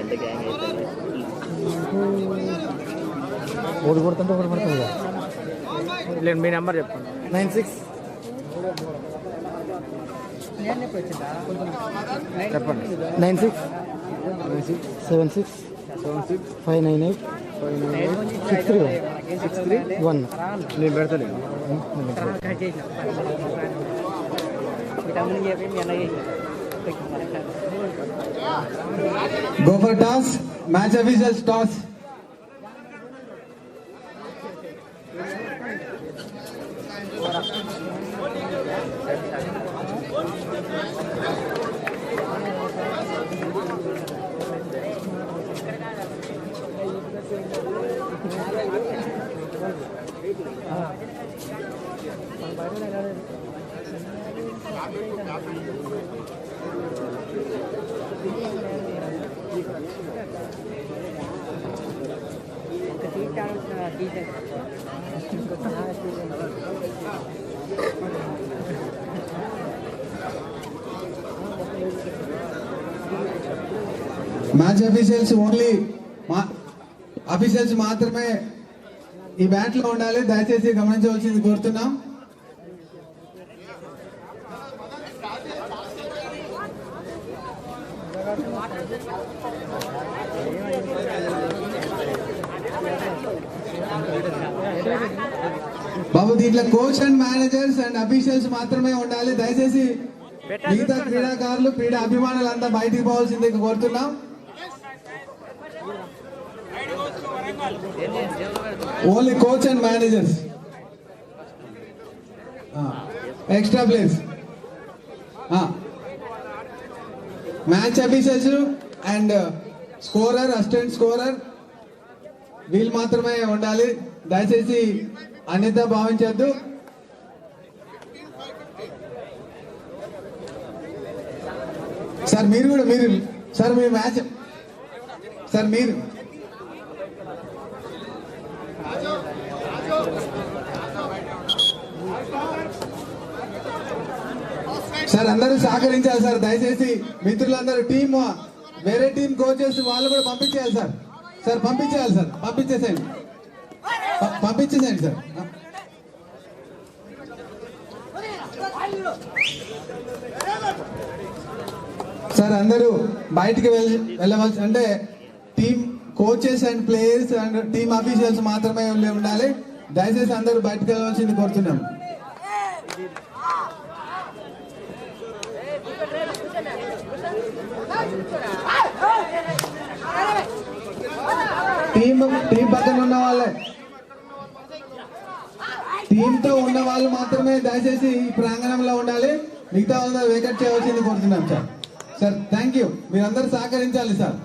ఎంత గ్యాంగ్ అవుతుంది ఒకటి కొడుతుంటే ఒకటి పడుతుంది లేదు మీ నెంబర్ చెప్పండి. Nine six. చెప్పండి. Nine six. Seven six. Seven six. Five nine eight. Five nine eight. Six three six three. One. నేను పెడతలేను Go for toss. Match officials toss. Match officials only మా అఫీషియల్స్ మాత్రమే ఈ బ్యాట్లో ఉండాలి. దయచేసి గమనించవలసింది కోరుతున్నాం. బాబు దీంట్లో coach and managers and officials మాత్రమే ఉండాలి. దయచేసి మిగతా క్రీడాకారులు క్రీడా అభిమానులంతా బయటికి పోవాల్సింది కోరుతున్నాం. Only coach and managers extra place match officers and uh, scorer assistant scorer వీళ్ళు మాత్రమే ఉండాలి. దయచేసి అన్యత భావించద్దు. సార్ మీరు కూడా మీరు సార్ మీ మ్యాచ్ సార్ మీరు. సార్ అందరూ సహకరించాలి సార్. దయచేసి మిత్రులందరూ టీమ్ వేరే టీం కోచెస్ వాళ్ళు కూడా పంపించేయాలి సార్. సార్ పంపించేయాలి సార్. పంపించేసేయండి. పంపించేసేయండి సార్. సార్ అందరూ బయటికి వెళ్ళి వెళ్ళవలసి అంటే team coaches and players and team officials మాత్రమే ఉండి- ఉండాలి. దయచేసి అందరూ బయటకు వెళ్ళవలసింది కోరుతున్నాం. టీం టీం పక్కన ఉన్న వాళ్ళే. టీంతో ఉన్న వాళ్ళు మాత్రమే దయచేసి ఈ ప్రాంగణంలో ఉండాలి. మిగతా వాళ్ళ వేకట్ చేయవలసింది కోరుతున్నాం సార్. సార్ థ్యాంక్ యూ మీరందరూ సహకరించాలి సార్.